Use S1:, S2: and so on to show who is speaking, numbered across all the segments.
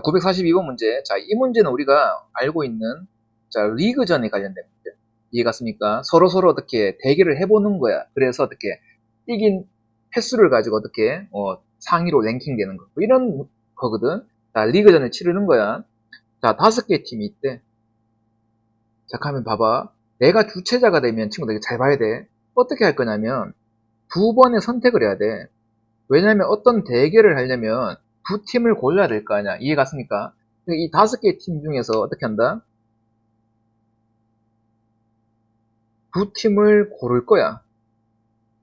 S1: 942번 문제. 자, 이 문제는 우리가 알고 있는 자, 리그전에 관련된 문제. 이해갔습니까? 서로서로 어떻게 대결을 해보는 거야. 그래서 어떻게 이긴 횟수를 가지고 어떻게 어, 상위로 랭킹되는 거. 뭐 이런 거거든. 자, 리그전을 치르는 거야. 자, 다섯 개 팀이 있대. 자, 가면 봐봐. 내가 주최자가 되면 친구들 잘 봐야 돼. 어떻게 할 거냐면 두 번의 선택을 해야 돼. 왜냐면 어떤 대결을 하려면 두 팀을 골라야 될 거 아니야. 이해 갔습니까? 이 다섯 개 팀 중에서 어떻게 한다? 두 팀을 고를 거야.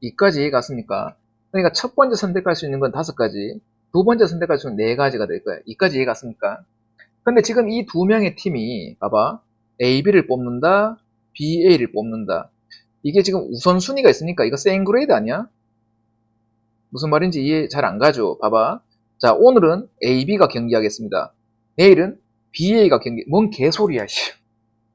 S1: 이까지 이해 갔습니까? 그러니까 첫 번째 선택할 수 있는 건 다섯 가지, 두 번째 선택할 수 있는 네 가지가 될 거야. 이까지 이해 갔습니까? 근데 지금 이 두 명의 팀이, 봐봐. A, B를 뽑는다, B, A를 뽑는다. 이게 지금 우선순위가 있으니까 이거 세인 그레이드 아니야? 무슨 말인지 이해 잘 안 가죠? 봐봐. 자, 오늘은 A, B가 경기하겠습니다. 내일은 B, A가 경기, 뭔 개소리야, 씨.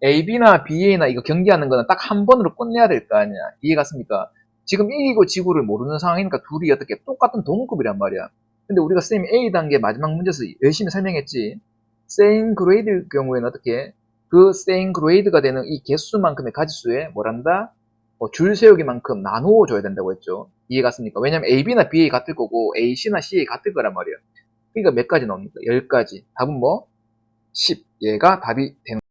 S1: A, B나 B, A나 이거 경기하는 거는 딱 한 번으로 끝내야 될 거 아니야. 이해 갔습니까? 지금 이기고 지구를 모르는 상황이니까 둘이 어떻게 똑같은 동급이란 말이야. 근데 우리가 쌤 A 단계 마지막 문제에서 열심히 설명했지. 세인 그레이드 경우에는 어떻게 그 세인 그레이드가 되는 이 개수만큼의 가지수에 뭐란다? 뭐 줄 세우기만큼 나누어 줘야 된다고 했죠. 이해 갔습니까? 왜냐면 A, B나 B, A 같을 거고 A, C나 C, A 같을 거란 말이에요. 그러니까 몇 가지 나옵니까? 10가지. 답은 뭐? 10. 얘가 답이 되는